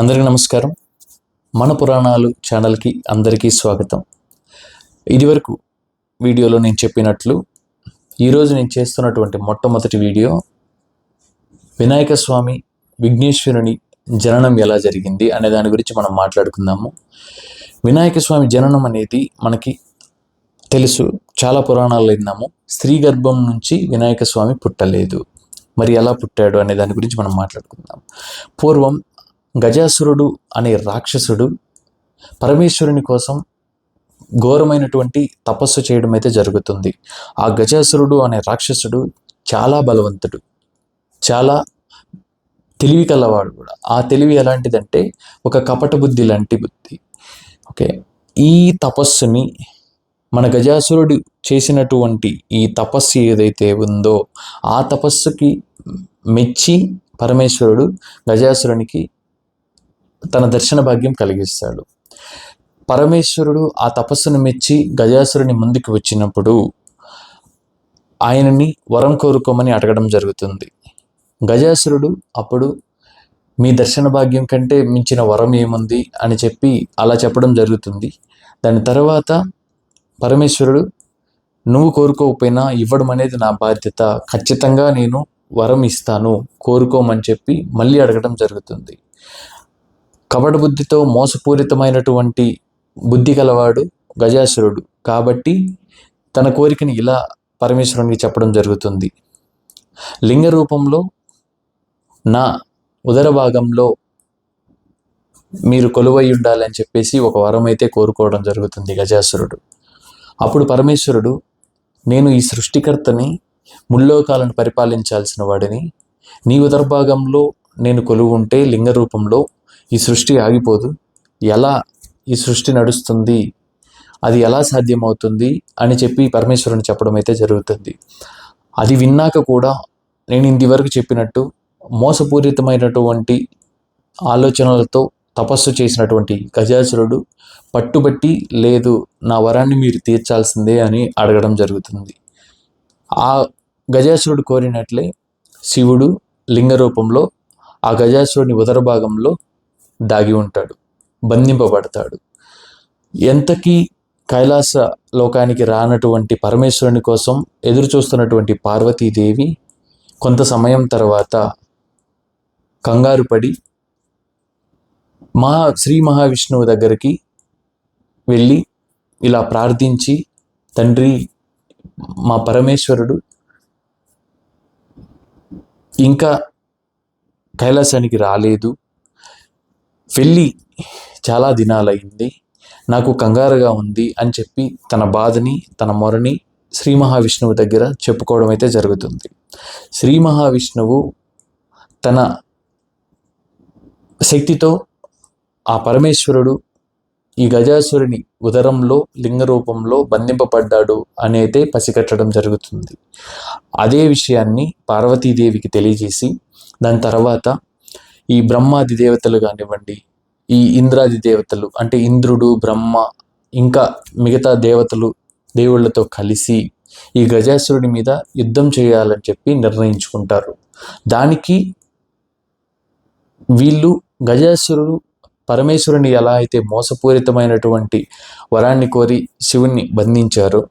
అందరికీ నమస్కారం. మన పురాణాలు ఛానల్కి అందరికీ స్వాగతం. ఇదివరకు వీడియోలో నేను చెప్పినట్లు ఈరోజు నేను చేస్తున్నటువంటి మొట్టమొదటి వీడియో వినాయక స్వామి విఘ్నేశ్వరుని జననం ఎలా జరిగింది అనే దాని గురించి మనం మాట్లాడుకుందాము. వినాయక స్వామి జననం అనేది మనకి తెలుసు చాలా పురాణాలు విన్నాము. స్త్రీ గర్భం నుంచి వినాయక స్వామి పుట్టలేదు. మరి ఎలా పుట్టాడు అనే దాని గురించి మనం మాట్లాడుకుందాం. పూర్వం గజాసురుడు అనే రాక్షసుడు పరమేశ్వరుని కోసం ఘోరమైనటువంటి తపస్సు చేయడం అయితే జరుగుతుంది. ఆ గజాసురుడు అనే రాక్షసుడు చాలా బలవంతుడు. చాలా తెలివి కలవాడు కూడా. ఆ తెలివి ఎలాంటిదంటే ఒక కపట బుద్ధి లాంటి బుద్ధి. ఓకే? ఈ తపస్సుని మన గజాసురుడు చేసినటువంటి ఈ తపస్సు ఏదైతే ఉందో ఆ తపస్సుకి మెచ్చి పరమేశ్వరుడు గజాసురునికి తన దర్శన భాగ్యం కలిగిస్తాడు. పరమేశ్వరుడు ఆ తపస్సును మెచ్చి గజాసురుని ముందుకు వచ్చినప్పుడు ఆయనని వరం కోరుకోమని అడగడం జరుగుతుంది. గజాసురుడు అప్పుడు మీ దర్శన భాగ్యం కంటే మించిన వరం ఏముంది అని చెప్పి అలా చెప్పడం జరుగుతుంది. దాని తర్వాత పరమేశ్వరుడు నువ్వు కోరుకోకపోయినా ఇవ్వడం అనేది నా బాధ్యత. ఖచ్చితంగా నేను వరం ఇస్తాను. కోరుకోమని చెప్పి మళ్ళీ అడగడం జరుగుతుంది. కపట బుద్ధితో మోసపూరితమైనటువంటి బుద్ధి గలవాడు గజాసురుడు. కాబట్టి తన కోరికని ఇలా పరమేశ్వరునికి చెప్పడం జరుగుతుంది. లింగ రూపంలో నా ఉదర భాగంలో మీరు కొలువై ఉండాలని చెప్పేసి ఒక వరం అయితే కోరుకోవడం జరుగుతుంది గజాసురుడు. అప్పుడు పరమేశ్వరుడు నేను ఈ సృష్టికర్తని ముల్లోకాలను పరిపాలించాల్సిన వాడిని నీ ఉదర్భాగంలో నేను కొలువు ఉంటే లింగ రూపంలో ఈ సృష్టి ఆగిపోదు. ఎలా ఈ సృష్టి నడుస్తుంది? అది ఎలా సాధ్యమవుతుంది? అని చెప్పి పరమేశ్వరుని చెప్పడం అయితే జరుగుతుంది. అది విన్నాక కూడా నేను ఇంతవరకు చెప్పినట్టు మోసపూరితమైనటువంటి ఆలోచనలతో తపస్సు చేసినటువంటి గజాసురుడు పట్టుబట్టి లేదు నా వరాన్ని మీరు తీర్చాల్సిందే అని అడగడం జరుగుతుంది. ఆ గజాసురుడు కోరినట్లే శివుడు లింగ రూపంలో ఆ గజాసురుని ఉదర భాగంలో దాగి ఉంటాడు బంధింపబడతాడు. ఎంతకీ కైలాస లోకానికి రానటువంటి పరమేశ్వరుని కోసం ఎదురు చూస్తున్నటువంటి పార్వతీదేవి కొంత సమయం తర్వాత కంగారు పడి మహా శ్రీ మహావిష్ణువు దగ్గరికి వెళ్ళి ఇలా ప్రార్థించి తండ్రి మా పరమేశ్వరుడు ఇంకా కైలాసానికి రాలేదు వెళ్ళి చాలా దినాలయ్యింది. నాకు కంగారుగా ఉంది అని చెప్పి తన బాధని తన మొరని శ్రీ మహావిష్ణువు దగ్గర చెప్పుకోవడం అయితే జరుగుతుంది. శ్రీ మహావిష్ణువు తన శక్తితో ఆ పరమేశ్వరుడు ఈ గజాసురుని ఉదరంలో లింగ రూపంలో బంధింపబడ్డాడు అనేది పసిగట్టడం జరుగుతుంది. అదే విషయాన్ని పార్వతీదేవికి తెలియజేసి దాని తర్వాత ఈ బ్రహ్మాది దేవతలు కానివ్వండి ఈ ఇంద్రాది దేవతలు అంటే ఇంద్రుడు బ్రహ్మ ఇంకా మిగతా దేవతలు దేవుళ్ళతో కలిసి ఈ గజాసురుడి మీద యుద్ధం చేయాలని చెప్పి నిర్ణయించుకుంటారు. దానికి వీళ్ళు గజాసురుడు పరమేశ్వరుని ఎలా అయితే మోసపూరితమైనటువంటి వరాన్ని కోరి శివుణ్ణి బంధించారో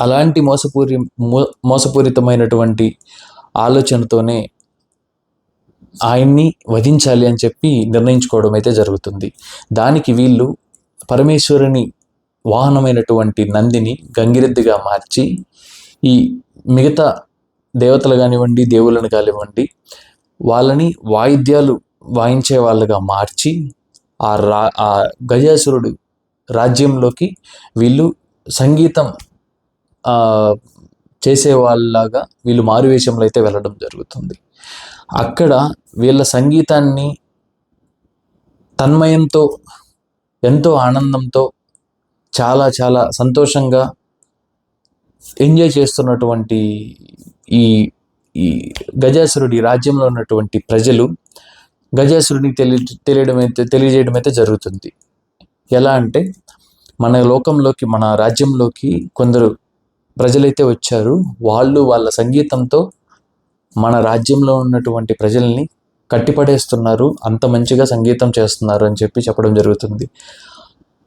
అలాంటి మోసపూరి మో- మోసపూరితమైనటువంటి ఆలోచనతోనే ఆయన్ని వధించాలి అని చెప్పి నిర్ణయించుకోవడం అయితే జరుగుతుంది. దానికి వీళ్ళు పరమేశ్వరుని వాహనమైనటువంటి నందిని గంగిరెద్దుగా మార్చి ఈ మిగతా దేవతలు కానివ్వండి దేవుళ్ళని కానివ్వండి వాళ్ళని వాయిద్యాలు వాయించే వాళ్ళుగా మార్చి ఆ రా ఆ గజాసురుడు రాజ్యంలోకి వీళ్ళు సంగీతం చేసే వాళ్ళలాగా వీళ్ళు మారువేషంలో అయితే వెళ్ళడం జరుగుతుంది. అక్కడ వీళ్ళ సంగీతాన్ని తన్మయంతో ఎంతో ఆనందంతో చాలా చాలా సంతోషంగా ఎంజాయ్ చేస్తున్నటువంటి ఈ ఈ గజాసురుడి రాజ్యంలో ఉన్నటువంటి ప్రజలు గజాసురుడికి తెలియ తెలియడం అయితే తెలియజేయడం అయితే జరుగుతుంది. ఎలా అంటే మన లోకంలోకి మన రాజ్యంలోకి కొందరు ప్రజలైతే వచ్చారు. వాళ్ళు వాళ్ళ సంగీతంతో మన రాజ్యంలో ఉన్నటువంటి ప్రజల్ని కట్టిపడేస్తున్నారు అంత మంచిగా సంగీతం చేస్తున్నారు అని చెప్పి చెప్పడం జరుగుతుంది.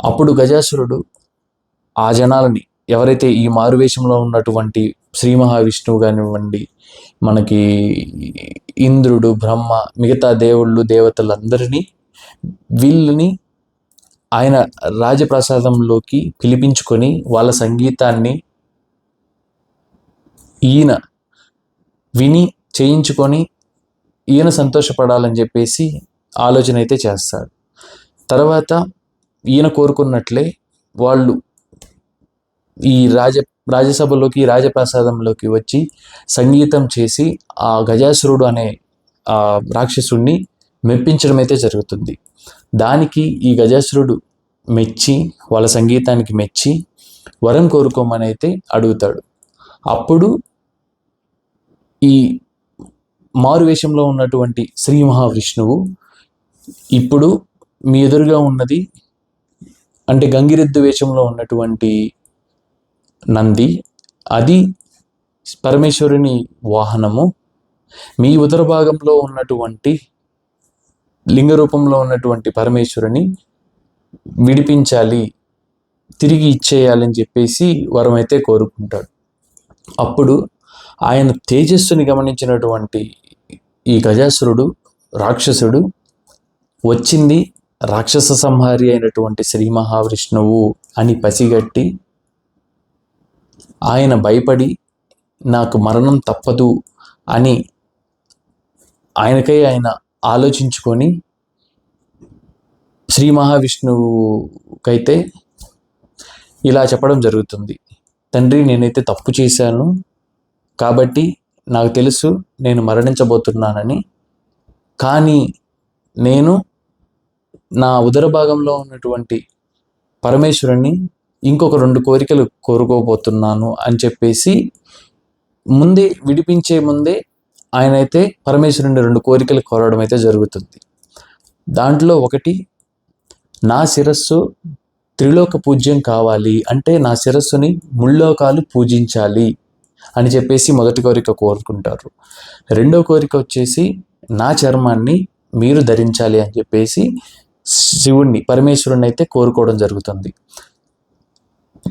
అప్పుడు గజాసురుడు ఆ జనాలని ఎవరైతే ఈ మారువేషంలో ఉన్నటువంటి శ్రీ మహావిష్ణువు కానివ్వండి మనకి ఇంద్రుడు బ్రహ్మ మిగతా దేవుళ్ళు దేవతలందరినీ వీళ్ళని ఆయన రాజప్రసాదంలోకి పిలిపించుకొని వాళ్ళ సంగీతాన్ని ఈయన విని చేయించుకొని ఈయన సంతోషపడాలని చెప్పేసి ఆలోచన అయితే చేస్తాడు. తర్వాత ఈయన కోరుకున్నట్లే వాళ్ళు ఈ రాజ రాజ్యసభలోకి రాజప్రసాదంలోకి వచ్చి సంగీతం చేసి ఆ గజాసురుడు అనే ఆ రాక్షసుడిని మెప్పించడం అయితే జరుగుతుంది. దానికి ఈ గజాసురుడు మెచ్చి వాళ్ళ సంగీతానికి మెచ్చి వరం కోరుకోమని అయితే అడుగుతాడు. అప్పుడు ఈ మారువేషంలో ఉన్నటువంటి శ్రీ మహావిష్ణువు ఇప్పుడు మీ ఎదురుగా ఉన్నది అంటే గంగిరెద్దు వేషంలో ఉన్నటువంటి నంది. అది పరమేశ్వరుని వాహనము. మీ ఉదర భాగంలో ఉన్నటువంటి లింగ రూపంలో ఉన్నటువంటి పరమేశ్వరుని విడిపించాలి తిరిగి ఇచ్చేయాలని చెప్పేసి వరం అయితే కోరుకుంటాడు. అప్పుడు ఆయన తేజస్సుని గమనించినటువంటి ఈ గజాసురుడు రాక్షసుడు వచ్చింది రాక్షస సంహారి అయినటువంటి శ్రీ మహావిష్ణువు అని పసిగట్టి ఆయన భయపడి నాకు మరణం తప్పదు అని ఆయనకై ఆయన ఆలోచించుకొని శ్రీ మహావిష్ణువుకైతే ఇలా చెప్పడం జరుగుతుంది. తండ్రి నేనైతే తప్పు చేశాను. కాబట్టి నాకు తెలుసు నేను మరణించబోతున్నానని. కానీ నేను నా ఉదర భాగంలో ఉన్నటువంటి పరమేశ్వరుని ఇంకొక రెండు కోరికలు కోరుకోబోతున్నాను అని చెప్పేసి ముందే విడిపించే ముందే ఆయన అయితే పరమేశ్వరుని రెండు కోరికలు కోరడం అయితే జరుగుతుంది. దాంట్లో ఒకటి నా శిరస్సు త్రిలోక పూజ్యం కావాలి అంటే నా శిరస్సుని ముల్లోకాలు పూజించాలి. అని చెప్పేసి మొదటి కోరిక కోరుకుంటారు. రెండో కోరిక వచ్చేసి నా చర్మాన్ని మీరు ధరించాలి అని చెప్పేసి శివుణ్ణి పరమేశ్వరుని అయితే కోరుకోవడం జరుగుతుంది.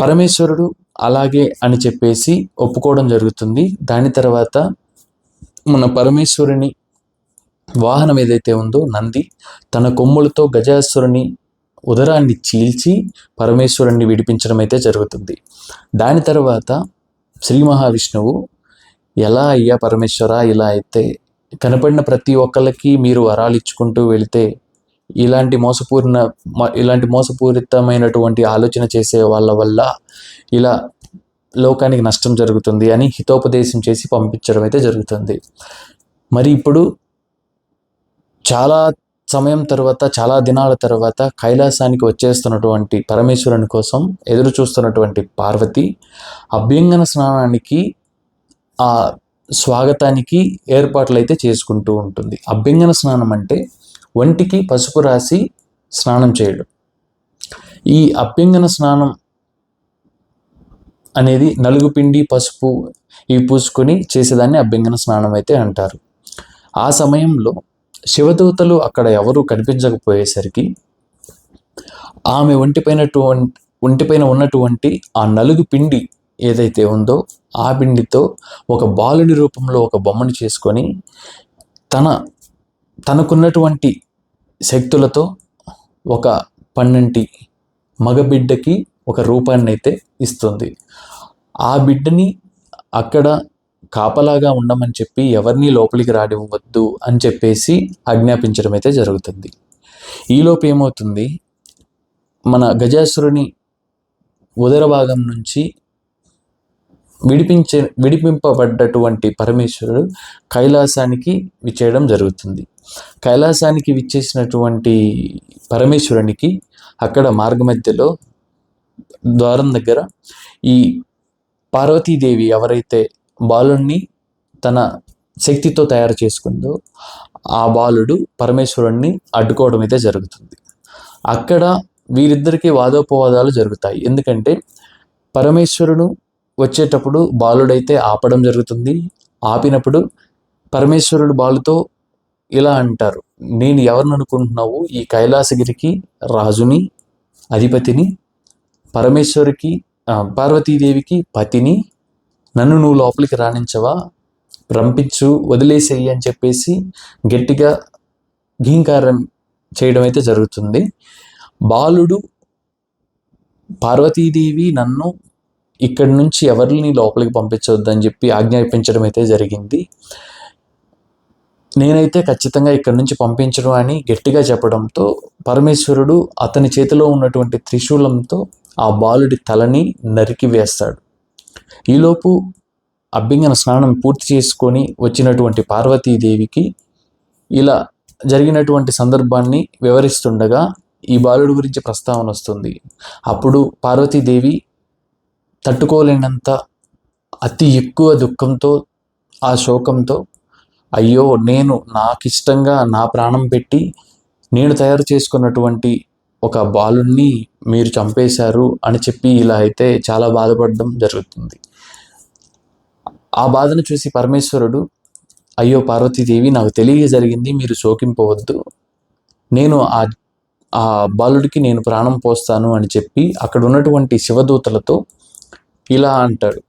పరమేశ్వరుడు అలాగే అని చెప్పేసి ఒప్పుకోవడం జరుగుతుంది. దాని తర్వాత మన పరమేశ్వరుని వాహనం ఏదైతే ఉందో నంది తన కొమ్ములతో గజాసురుని ఉదరాన్ని చీల్చి పరమేశ్వరుణ్ణి విడిపించడం అయితే జరుగుతుంది. దాని తర్వాత శ్రీ మహావిష్ణువు ఎలా అయ్యా పరమేశ్వర? ఇలా అయితే కనపడిన ప్రతి ఒక్కళ్ళకి మీరు వరాలు ఇచ్చుకుంటూ వెళితే ఇలాంటి మోసపూరిన మ- ఇలాంటి మోసపూరితమైనటువంటి ఆలోచన చేసే వాళ్ళ వల్ల ఇలా లోకానికి నష్టం జరుగుతుంది అని హితోపదేశం చేసి పంపించడం అయితే జరుగుతుంది. మరి ఇప్పుడు చాలా సమయం తర్వాత చాలా దినాల తర్వాత కైలాసానికి వచ్చేస్తున్నటువంటి పరమేశ్వరుని కోసం ఎదురు చూస్తున్నటువంటి పార్వతి అభ్యంగన స్నానానికి ఆ స్వాగతానికి ఏర్పాట్లు అయితే చేసుకుంటూ ఉంటుంది. అభ్యంగన స్నానం అంటే ఒంటికి పసుపు రాసి స్నానం చేయడం. ఈ అభ్యంగన స్నానం అనేది నలుగు పిండి పసుపు ఇవి పూసుకొని చేసేదాన్ని అభ్యంగన స్నానం అయితే అంటారు. ఆ సమయంలో శివదూతలు అక్కడ ఎవరూ కనిపించకపోయేసరికి ఆమె ఒంటిపైనటువంటి ఒంటిపైన ఉన్నటువంటి ఆ నలుగు పిండి ఏదైతే ఉందో ఆ పిండితో ఒక బాలుడి రూపంలో ఒక బొమ్మను చేసుకొని తన తనకున్నటువంటి శక్తులతో ఒక పన్నెంటి మగబిడ్డకి ఒక రూపాన్ని అయితే ఇస్తుంది. ఆ బిడ్డని అక్కడ కాపలాగా ఉండమని చెప్పి ఎవరిని లోపలికి రానివ్వద్దు అని చెప్పేసి ఆజ్ఞాపించడం అయితే జరుగుతుంది ఈలోపు ఏమవుతుంది? మన గజాసురుని ఉదర భాగం నుంచి విడిపించే విడిపింపబడ్డటువంటి పరమేశ్వరుడు కైలాసానికి విచ్చేయడం జరుగుతుంది. కైలాసానికి విచ్చేసినటువంటి పరమేశ్వరునికి అక్కడ మార్గమధ్యలో ద్వారం దగ్గర ఈ పార్వతీదేవి ఎవరైతే బాలుణ్ణి తన శక్తితో తయారు చేసుకుందో ఆ బాలుడు పరమేశ్వరుణ్ణి అడ్డుకోవడం అయితే జరుగుతుంది. అక్కడ వీరిద్దరికీ వాదోపవాదాలు జరుగుతాయి. ఎందుకంటే పరమేశ్వరుడు వచ్చేటప్పుడు బాలుడైతే ఆపడం జరుగుతుంది. ఆపినప్పుడు పరమేశ్వరుడు బాలుతో ఇలా అంటారు నేను ఎవరిని అనుకుంటున్నావు? ఈ కైలాసగిరికి రాజుని అధిపతిని పరమేశ్వరికి పార్వతీదేవికి పతిని నన్ను నువ్వు లోపలికి రాణించవా రంపించు వదిలేసేయి అని చెప్పేసి గట్టిగా ఘీంకారం చేయడం అయితే జరుగుతుంది. బాలుడు పార్వతీదేవి నన్ను ఇక్కడి నుంచి ఎవరిని లోపలికి పంపించవద్దని చెప్పి ఆజ్ఞాపించడం అయితే జరిగింది. నేనైతే ఖచ్చితంగా ఇక్కడి నుంచి పంపించడం అని గట్టిగా చెప్పడంతో పరమేశ్వరుడు అతని చేతిలో ఉన్నటువంటి త్రిశూలంతో ఆ బాలుడి తలని నరికి వేస్తాడు. ఈలోపు అభ్యంగన స్నానం పూర్తి చేసుకొని వచ్చినటువంటి పార్వతీదేవికి ఇలా జరిగినటువంటి సందర్భాన్ని వివరిస్తుండగా ఈ బాలుడి గురించి ప్రస్తావన వస్తుంది. అప్పుడు పార్వతీదేవి తట్టుకోలేనంత అతి ఎక్కువ దుఃఖంతో ఆ శోకంతో అయ్యో నేను నాకు ఇష్టంగా నా ప్రాణం పెట్టి నేను తయారు చేసుకున్నటువంటి ఒక బాలుణ్ణి మీరు చంపేశారు అని చెప్పి ఇలా అయితే చాలా బాధపడడం జరుగుతుంది. ఆ బాధను చూసి పరమేశ్వరుడు అయ్యో పార్వతీదేవి నాకు తెలియ జరిగింది మీరు శోకింపవద్దు. నేను ఆ ఆ బాలుడికి నేను ప్రాణం పోస్తాను అని చెప్పి అక్కడ ఉన్నటువంటి శివదూతలతో ఇలా అంటాడు.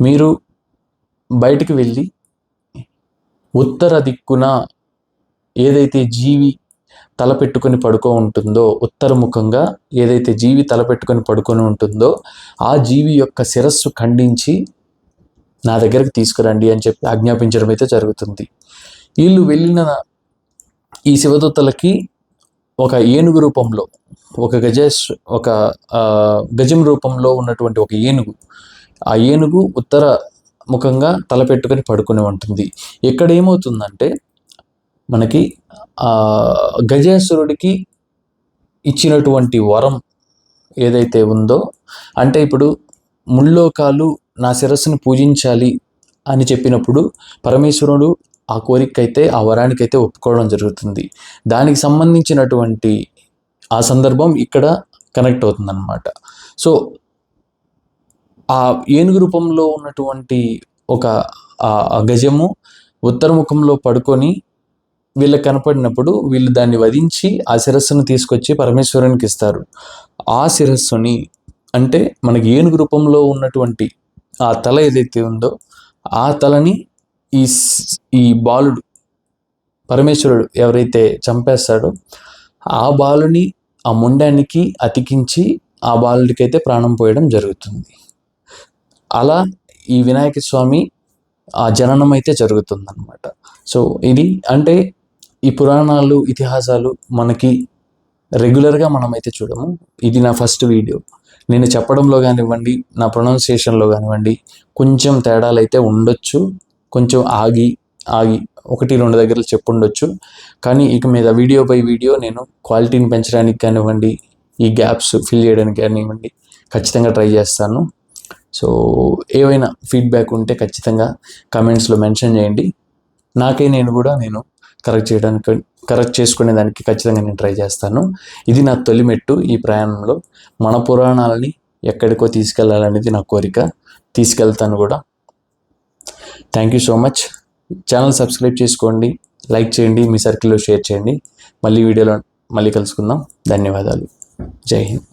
మీరు బయటికి వెళ్ళి ఉత్తర దిక్కున ఏదైతే జీవి తలపెట్టుకొని పడుకో ఉంటుందో ఉత్తరముఖంగా ఏదైతే జీవి తలపెట్టుకొని పడుకొని ఉంటుందో ఆ జీవి యొక్క శిరస్సు ఖండించి నా దగ్గరికి తీసుకురండి అని చెప్పి ఆజ్ఞాపించడం అయితే జరుగుతుంది. వీళ్ళు వెళ్ళిన ఈ శివదూతలకి ఒక ఏనుగు రూపంలో ఒక గజేష్ ఒక గజం రూపంలో ఉన్నటువంటి ఒక ఏనుగు ఆ ఏనుగు ఉత్తర ముఖంగా తలపెట్టుకొని పడుకుని ఉంటుంది. ఇక్కడ ఏమవుతుందంటే మనకి గజేశ్వరుడికి ఇచ్చినటువంటి వరం ఏదైతే ఉందో అంటే ఇప్పుడు ముల్లోకాలు నా శిరస్సును పూజించాలి అని చెప్పినప్పుడు పరమేశ్వరుడు ఆ కోరికైతే ఆ వరానికైతే ఒప్పుకోవడం జరుగుతుంది. దానికి సంబంధించినటువంటి ఆ సందర్భం ఇక్కడ కనెక్ట్ అవుతుందన్నమాట. సో ఆ ఏనుగు రూపంలో ఉన్నటువంటి ఒక ఆ- గజము ఉత్తరముఖంలో పడుకొని వీళ్ళకి కనపడినప్పుడు వీళ్ళు దాన్ని వధించి ఆ శిరస్సును తీసుకొచ్చి పరమేశ్వరునికి ఇస్తారు. ఆ శిరస్సుని అంటే మనకి ఏనుగు రూపంలో ఉన్నటువంటి ఆ తల ఏదైతే ఉందో ఆ తలని ఈ స్- ఈ బాలుడు పరమేశ్వరుడు ఎవరైతే చంపేస్తాడో ఆ బాలుని ఆ ముండానికి అతికించి ఆ బాలుడికైతే ప్రాణం పోయడం జరుగుతుంది. అలా ఈ వినాయక స్వామి ఆ జననం అయితే జరుగుతుందన్నమాట. సో ఇది అంటే ఈ పురాణాలు ఇతిహాసాలు మనకి రెగ్యులర్గా మనమైతే చూడము. ఇది నా ఫస్ట్ వీడియో నేను చెప్పడంలో కానివ్వండి నా ప్రొనౌన్సియేషన్లో కానివ్వండి కొంచెం తేడాలు అయితే ఉండొచ్చు కొంచెం ఆగి ఆగి ఒకటి రెండు దగ్గర చెప్పుండొచ్చు. కానీ ఇక మీద వీడియో బై వీడియో నేను క్వాలిటీని పెంచడానికి కానివ్వండి ఈ గ్యాప్స్ ఫిల్ చేయడానికి కానివ్వండి ఖచ్చితంగా ట్రై చేస్తాను. సో ఏవైనా ఫీడ్బ్యాక్ ఉంటే ఖచ్చితంగా కమెంట్స్లో మెన్షన్ చేయండి. నాకే నేను కూడా నేను కరెక్ట్ చేయడానికి కరెక్ట్ చేసుకునే దానికి ఖచ్చితంగా నేను ట్రై చేస్తాను. ఇది నా తొలి మెట్టు ఈ ప్రయాణంలో. మన పురాణాలని ఎక్కడికో తీసుకెళ్ళాలనేది నా కోరిక. తీసుకెళ్తాను కూడా. Thank you so much channel subscribe చేసుకోండి. లైక్ చేయండి. మీ సర్కిల్లో షేర్ చేయండి. మళ్ళీ వీడియోలో మళ్ళీ కలుసుకుందాం. ధన్యవాదాలు. జై హింద్.